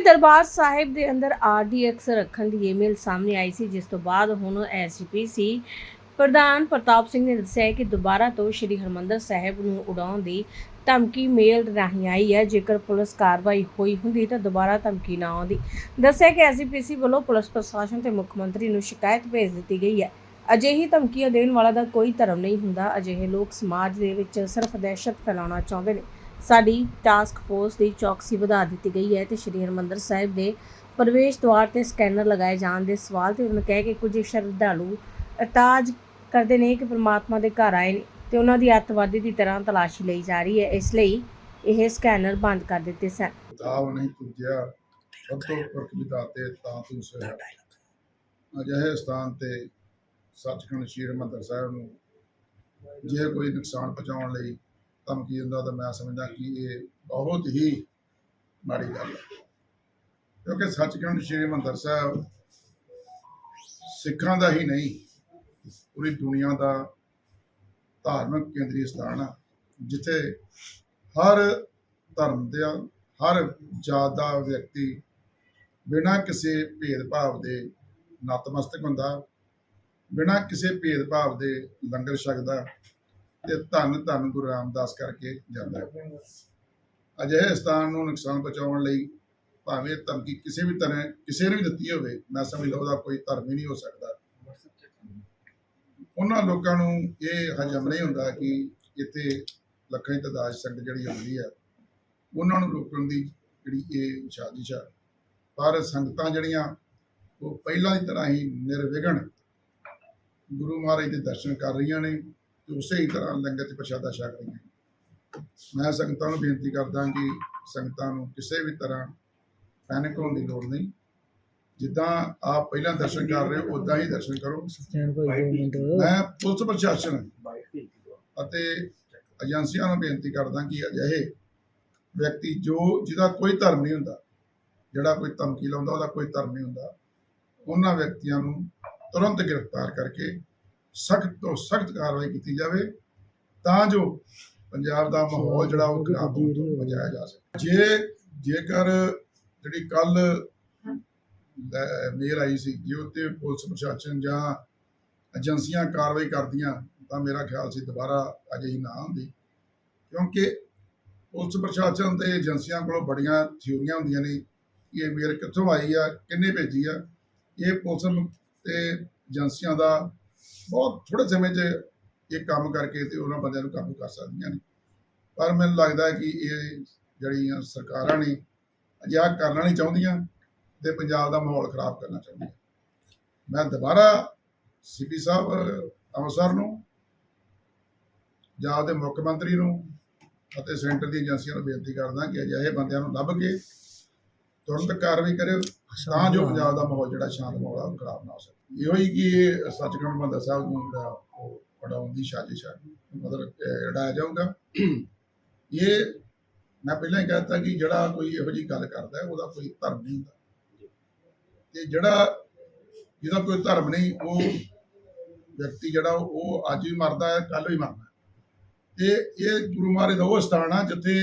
ਦਰਬਾਰ ਸਾਹਿਬ ਦੇ ਅੰਦਰ ਆਰਡੀਐਕਸ ਰੱਖਣ ਦੀ ਈਮੇਲ ਸਾਹਮਣੇ ਆਈ ਸੀ, ਜਿਸ ਤੋਂ ਬਾਅਦ ਹੁਣ ਐਸਜੀਪੀਸੀ ਪ੍ਰਧਾਨ ਪ੍ਰਤਾਪ ਸਿੰਘ ਨੇ ਦੱਸਿਆ ਕਿ ਦੁਬਾਰਾ ਤੋਂ ਸ਼੍ਰੀ ਹਰਮੰਦਰ ਸਾਹਿਬ ਨੂੰ ਉਡਾਉਣ ਦੀ ਧਮਕੀ ਮੇਲ ਰਾਹੀਂ ਆਈ ਹੈ। ਜੇਕਰ ਪੁਲਿਸ ਕਾਰਵਾਈ ਹੋਈ ਹੁੰਦੀ ਤਾਂ ਦੁਬਾਰਾ ਧਮਕੀ ਨਾ ਆਉਂਦੀ। ਦੱਸਿਆ ਕਿ ਐਸਜੀਪੀਸੀ ਵੱਲੋਂ ਪੁਲਿਸ ਪ੍ਰਸ਼ਾਸਨ ਤੇ ਮੁੱਖ ਮੰਤਰੀ ਨੂੰ ਸ਼ਿਕਾਇਤ ਭੇਜ ਦਿੱਤੀ ਗਈ ਹੈ। ਅਜਿਹੀ ਧਮਕੀਆਂ ਦੇਣ ਵਾਲਾ ਦਾ ਕੋਈ ਧਰਮ ਨਹੀਂ ਹੁੰਦਾ। ਅਜਿਹੇ ਲੋਕ ਸਮਾਜ ਦੇ ਵਿੱਚ ਸਿਰਫ ਦਹਿਸ਼ਤ ਫੈਲਾਉਣਾ ਚਾਹੁੰਦੇ ਨੇ। ਸਾਡੀ ਟਾਸਕ ਫੋਰਸ ਦੀ ਚੌਕਸੀ ਵਧਾ ਦਿੱਤੀ ਗਈ ਹੈ ਤੇ ਸ਼੍ਰੀ ਹਰਿਮੰਦਰ ਸਾਹਿਬ ਦੇ ਪ੍ਰਵੇਸ਼ ਦੁਆਰ ਤੇ ਸਕੈਨਰ ਲਗਾਏ ਜਾਣ ਦੇ ਸਵਾਲ ਤੇ ਉਹਨਾਂ ਕਹਿ ਕੇ ਕੁਝ ਸ਼ਰਧਾਲੂ ਇਤਾਜ ਕਰਦੇ ਨੇ ਕਿ ਪ੍ਰਮਾਤਮਾ ਦੇ ਘਰ ਆਏ ਨੇ ਤੇ ਉਹਨਾਂ ਦੀ ਅੱਤਵਾਦੀ ਦੀ ਤਰ੍ਹਾਂ ਤਲਾਸ਼ੀ ਲਈ ਜਾ ਰਹੀ ਹੈ। ਇਸ ਲਈ ਇਹ ਸਕੈਨਰ ਬੰਦ ਕਰ ਦਿੱਤੇ ਸਨ। ਤਾਵ ਨਹੀਂ ਤੁਜਿਆ ਸਤੋ ਪੁਰਖ ਵਿਦਾਤੇ ਤਾਂ ਤੂੰ ਸੋਇਆ ਅਜਿਹੇ ਸਥਾਨ ਤੇ ਸੱਚਖੰਡ ਸ਼੍ਰੀ ਹਰਿਮੰਦਰ ਸਾਹਿਬ ਨੂੰ ਜੇ ਕੋਈ ਨੁਕਸਾਨ ਪਹੁੰਚਾਉਣ ਲਈ ਧਮਕੀ ਦਿੰਦਾ ਤਾਂ ਮੈਂ ਸਮਝਦਾ ਕਿ ਇਹ ਬਹੁਤ ਹੀ ਮਾੜੀ ਗੱਲ ਹੈ। ਕਿਉਂਕਿ ਸੱਚਖੰਡ ਸ਼੍ਰੀ ਹਰਿਮੰਦਰ ਸਾਹਿਬ ਸਿੱਖਾਂ ਦਾ ਹੀ ਨਹੀਂ, ਪੂਰੀ ਦੁਨੀਆ ਦਾ ਧਾਰਮਿਕ ਕੇਂਦਰੀ ਸਥਾਨ ਆ, ਜਿੱਥੇ ਹਰ ਧਰਮ ਦੇ ਹਰ ਜਾਤ ਦਾ ਵਿਅਕਤੀ ਬਿਨਾਂ ਕਿਸੇ ਭੇਦਭਾਵ ਦੇ ਨਤਮਸਤਕ ਹੁੰਦਾ, ਬਿਨਾਂ ਕਿਸੇ ਭੇਦਭਾਵ ਦੇ ਲੰਗਰ ਛਕਦਾ ਤੇ ਧੰਨ ਧੰਨ ਗੁਰੂ ਰਾਮਦਾਸ ਕਰਕੇ ਜਾਂਦਾ ਹੈ। ਅਜਿਹੇ ਸਥਾਨ ਨੂੰ ਨੁਕਸਾਨ ਪਹੁੰਚਾਉਣ ਲਈ ਭਾਵੇਂ ਧਮਕੀ ਕਿਸੇ ਵੀ ਤਰ੍ਹਾਂ, ਕਿਸੇ ਨੇ ਵੀ ਦਿੱਤੀ ਹੋਵੇ, ਮੈਂ ਸਮਝਦਾ ਉਹਦਾ ਕੋਈ ਧਰਮ ਹੀ ਨਹੀਂ ਹੋ ਸਕਦਾ। ਉਹਨਾਂ ਲੋਕਾਂ ਨੂੰ ਇਹ ਹਜਮ ਨਹੀਂ ਹੁੰਦਾ ਕਿ ਇੱਥੇ ਲੱਖਾਂ ਦੀ ਤਾਦਾਦ ਸੰਗਤ ਜਿਹੜੀ ਆਉਂਦੀ ਹੈ, ਉਹਨਾਂ ਨੂੰ ਰੋਕਣ ਦੀ ਜਿਹੜੀ ਇਹ ਸਾਜ਼ਿਸ਼ ਹੈ ਪਰ ਸੰਗਤਾਂ ਜਿਹੜੀਆਂ, ਉਹ ਪਹਿਲਾਂ ਦੀ ਤਰ੍ਹਾਂ ਹੀ ਨਿਰਵਿਘਨ ਗੁਰੂ ਮਹਾਰਾਜ ਦੇ ਦਰਸ਼ਨ ਕਰ ਰਹੀਆਂ ਨੇ। ਉਸੇ ਹੀ ਤਰ੍ਹਾਂ ਲੰਗਰ 'ਚ ਪ੍ਰਸ਼ਾਦਾ ਛਕ ਰਹੀਆਂ। ਮੈਂ ਸੰਗਤਾਂ ਨੂੰ ਬੇਨਤੀ ਕਰਦਾ ਕਿ ਸੰਗਤਾਂ ਨੂੰ ਕਿਸੇ ਵੀ ਤਰ੍ਹਾਂ ਪੈਨਿਕ ਹੋਣ ਦੀ ਲੋੜ ਨਹੀਂ। ਜਿੱਦਾਂ ਆਪ ਪਹਿਲਾਂ ਦਰਸ਼ਨ ਕਰ ਰਹੇ ਹੋ ਉਦਾਂ ਹੀ ਦਰਸ਼ਨ ਕਰੋ। ਮੈਂ ਪੁਲਿਸ ਪ੍ਰਸ਼ਾਸਨ ਅਤੇ ਏਜੰਸੀਆਂ ਨੂੰ ਬੇਨਤੀ ਕਰਦਾ ਕਿ ਅਜਿਹੇ ਵਿਅਕਤੀ ਜੋ ਜਿਹਦਾ ਕੋਈ ਧਰਮ ਨਹੀਂ ਹੁੰਦਾ ਜਿਹੜਾ ਕੋਈ ਧਮਕੀ ਲਾਉਂਦਾ ਉਹਦਾ ਕੋਈ ਧਰਮ ਨਹੀਂ ਹੁੰਦਾ ਉਹਨਾਂ ਵਿਅਕਤੀਆਂ ਨੂੰ ਤੁਰੰਤ ਗ੍ਰਿਫਤਾਰ ਕਰਕੇ ਸਖਤ ਤੋਂ ਸਖਤ ਕਾਰਵਾਈ ਕੀਤੀ ਜਾਵੇ ਤਾਂ ਜੋ ਪੰਜਾਬ ਦਾ ਮਾਹੌਲ ਜਿਹੜਾ ਉਹ ਖਰਾਬ ਹੋਣ ਤੋਂ ਬਚਾਇਆ ਜਾ ਸਕੇ। ਜੇ ਜੇਕਰ ਜਿਹੜੀ ਕੱਲ ਮੇਲ ਆਈ ਸੀ ਜੇ ਉੱਤੇ ਪੁਲਿਸ ਪ੍ਰਸ਼ਾਸਨ ਜਾਂ ਏਜੰਸੀਆਂ ਕਾਰਵਾਈ ਕਰਦੀਆਂ ਤਾਂ ਮੇਰਾ ਖਿਆਲ ਸੀ ਦੁਬਾਰਾ ਅਜਿਹੀ ਨਾ ਹੁੰਦੀ। ਕਿਉਂਕਿ ਪੁਲਿਸ ਪ੍ਰਸ਼ਾਸਨ ਤੇ ਏਜੰਸੀਆਂ ਕੋਲੋਂ ਬੜੀਆਂ ਥਿਊਰੀਆਂ ਹੁੰਦੀਆਂ ਨੇ ਕਿ ਇਹ ਮੇਲ ਕਿੱਥੋਂ ਆਈ ਆ ਕਿੰਨੇ ਭੇਜੀ ਆ। ਇਹ ਪੁਲਿਸ ਤੇ ਏਜੰਸੀਆਂ ਦਾ ਬਹੁਤ ਥੋੜੇ ਸਮੇਂ 'ਚ ਇਹ ਕੰਮ ਕਰਕੇ ਤੇ ਉਹਨਾਂ ਬੰਦਿਆਂ ਨੂੰ ਕਾਬੂ ਕਰ ਸਕਦੀਆਂ ਨੇ। ਪਰ ਮੈਨੂੰ ਲੱਗਦਾ ਹੈ ਕਿ ਇਹ ਜਿਹੜੀਆਂ ਸਰਕਾਰਾਂ ਨੇ ਅਜਿਹਾ ਕਰਨਾ ਨਹੀਂ ਚਾਹੁੰਦੀਆਂ ਤੇ ਪੰਜਾਬ ਦਾ ਮਾਹੌਲ ਖਰਾਬ ਕਰਨਾ ਚਾਹੁੰਦੀਆਂ। ਮੈਂ ਦੁਬਾਰਾ ਸੀਪੀ ਸਾਹਿਬ ਅੰਮ੍ਰਿਤਸਰ ਨੂੰ ਪੰਜਾਬ ਦੇ ਮੁੱਖ ਮੰਤਰੀ ਨੂੰ ਅਤੇ ਸੈਂਟਰ ਦੀ ਏਜੰਸੀਆਂ ਨੂੰ ਬੇਨਤੀ ਕਰਦਾ ਕਿ ਅਜਿਹੇ ਬੰਦਿਆਂ ਨੂੰ ਲੱਭ ਕੇ ਤੁਰੰਤ ਕਾਰਵਾਈ ਕਰਿਓ ਤਾਂ ਜੋ ਪੰਜਾਬ ਦਾ ਮਾਹੌਲ ਜਿਹੜਾ ਸ਼ਾਂਤ ਮਾਹੌਲ ਆ ਉਹ ਖਰਾਬ ਨਾ ਹੋ ਸਕੇ। ਇਹੋ ਹੀ ਕਿ ਇਹ ਸੱਚਖੰਡ ਬੰਦਾ ਸਾਹਿਬ ਨੂੰ ਜਿਹੜਾ ਉਹ ਪੜਾਉਣ ਦੀ ਸਾਜ਼ਿਸ਼ ਹੈ ਮਤਲਬ ਅਹ, ਜਾਊਗਾ। ਇਹ ਮੈਂ ਪਹਿਲਾਂ ਹੀ ਕਹਿਤਾ ਕਿ ਜਿਹੜਾ ਕੋਈ ਇਹੋ ਜੀ ਗੱਲ ਕਰਦਾ ਉਹਦਾ ਕੋਈ ਧਰਮ ਨਹੀਂ ਹੁੰਦਾ। ਤੇ ਜਿਹੜਾ ਜਿਹਦਾ ਕੋਈ ਧਰਮ ਨਹੀਂ ਉਹ ਵਿਅਕਤੀ ਜਿਹੜਾ ਉਹ ਅੱਜ ਵੀ ਮਰਦਾ ਹੈ ਕੱਲ ਵੀ ਮਰਦਾ ਤੇ ਇਹ ਗੁਰੂ ਮਹਾਰਾਜ ਦਾ ਉਹ ਸਥਾਨ ਆ ਜਿੱਥੇ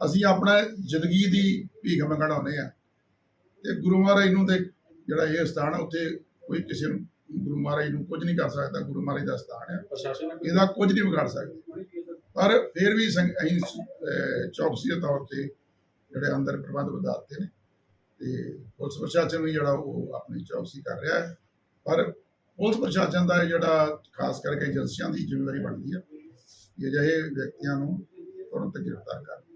ਅਸੀਂ ਆਪਣਾ ਜ਼ਿੰਦਗੀ ਦੀ ਭੀਖ ਮੰਗਣਾਉਂਦੇ ਆ ਤੇ ਗੁਰੂ ਮਹਾਰਾਜ ਨੂੰ ਤੇ ਜਿਹੜਾ ਇਹ ਸਥਾਨ ਆ ਉੱਥੇ ਕੋਈ ਕਿਸੇ ਨੂੰ ਗੁਰੂ ਮਹਾਰਾਜ ਨੂੰ ਕੁਝ ਨਹੀਂ ਕਰ ਸਕਦਾ ਗੁਰੂ ਮਹਾਰਾਜ ਦਾ ਸਥਾਨ ਹੈ। ਇਹਦਾ ਕੁਝ ਨਹੀਂ ਵਿਗਾੜ ਸਕਦੇ। ਪਰ ਫਿਰ ਵੀ ਅਸੀਂ ਚੌਕਸੀ ਦੇ ਤੌਰ ਤੇ ਜਿਹੜੇ ਅੰਦਰ ਪ੍ਰਬੰਧ ਵਧਾਤੇ ਨੇ ਤੇ ਪੁਲਿਸ ਪ੍ਰਸ਼ਾਸਨ ਵੀ ਜਿਹੜਾ ਉਹ ਆਪਣੀ ਚੌਕਸੀ ਕਰ ਰਿਹਾ ਹੈ। ਪਰ ਪੁਲਿਸ ਪ੍ਰਸ਼ਾਸਨ ਦਾ ਜਿਹੜਾ ਖਾਸ ਕਰਕੇ ਏਜੰਸੀਆਂ ਦੀ ਜ਼ਿੰਮੇਵਾਰੀ ਬਣਦੀ ਹੈ ਕਿ ਅਜਿਹੇ ਵਿਅਕਤੀਆਂ ਨੂੰ ਤੁਰੰਤ ਗ੍ਰਿਫਤਾਰ ਕਰਨ